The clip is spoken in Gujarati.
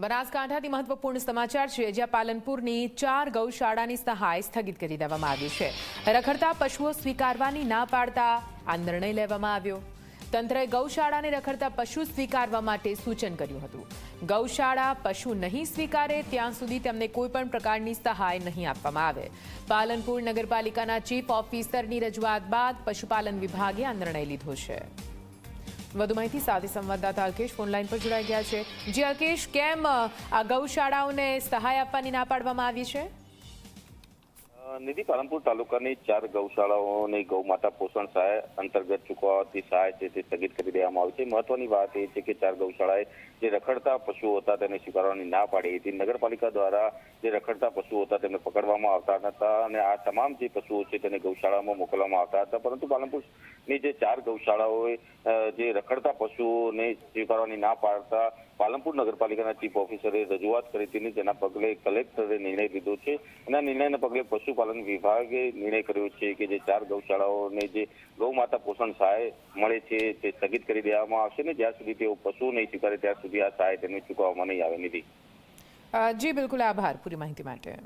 બનાસકાંઠાથી મહત્વપૂર્ણ સમાચાર છે, જ્યાં પાલનપુરની ચાર ગૌશાળાની સહાય સ્થગિત કરી દેવામાં આવી છે. રખડતા પશુઓ સ્વીકારવાની ના પાડતા આ નિર્ણય લેવામાં આવ્યો. તંત્રએ ગૌશાળાને રખડતા પશુ સ્વીકારવા માટે સૂચન કર્યું હતું. ગૌશાળા પશુ નહીં સ્વીકારે ત્યાં સુધી તેમને કોઈપણ પ્રકારની સહાય નહીં આપવામાં આવે. પાલનપુર નગરપાલિકાના ચીફ ઓફિસરની રજૂઆત બાદ પશુપાલન વિભાગે આ નિર્ણય લીધો છે. વધુ માહિતી સાથે સંવાદદાતા અલ્કેશ ફોનલાઈન પર જોડાઈ ગયા છે. જી અલ્કેશ, કેમ આ ગૌશાળાઓને સહાય આપવાની ના પાડવામાં આવી છે? નિધિ પાલનપુર તાલુકાની ચાર ગૌશાળાઓની ગૌમાતા પોષણ સહાય અંતર્ગત ચૂકવાતી સહાય છે તે સ્થગિત કરી દેવામાં આવી છે. મહત્વની વાત એ છે કે ચાર ગૌશાળાએ જે રખડતા પશુઓ હતા તેને સ્વીકારવાની ના પાડી હતી. નગરપાલિકા દ્વારા જે રખડતા પશુઓ હતા તેમને પકડવામાં આવતા હતા અને આ તમામ જે પશુઓ છે તેને ગૌશાળામાં મોકલવામાં આવતા હતા. પરંતુ પાલનપુરની જે ચાર ગૌશાળાઓએ જે રખડતા પશુઓને સ્વીકારવાની ના પાડતા પાલનપુર નગરપાલિકાના ચીફ ઓફિસરે રજૂઆત કરી હતી જેના પગલે કલેક્ટરે નિર્ણય લીધો છે આ નિર્ણયના પગલે પશુપાલન વિભાગે નિર્ણય કર્યો છે કે જે ચાર ગૌશાળાઓને જે ગૌ માતા પોષણ સહાય મળે છે તે સ્થગિત કરી દેવામાં આવશે ને જ્યાં સુધી તેઓ પશુ નહીં સ્વીકારે ત્યાં સુધી આ સહાય તેમને ચૂકવવામાં નહીં આવે નિધિ. જી, બિલકુલ આભાર પૂરી માહિતી માટે.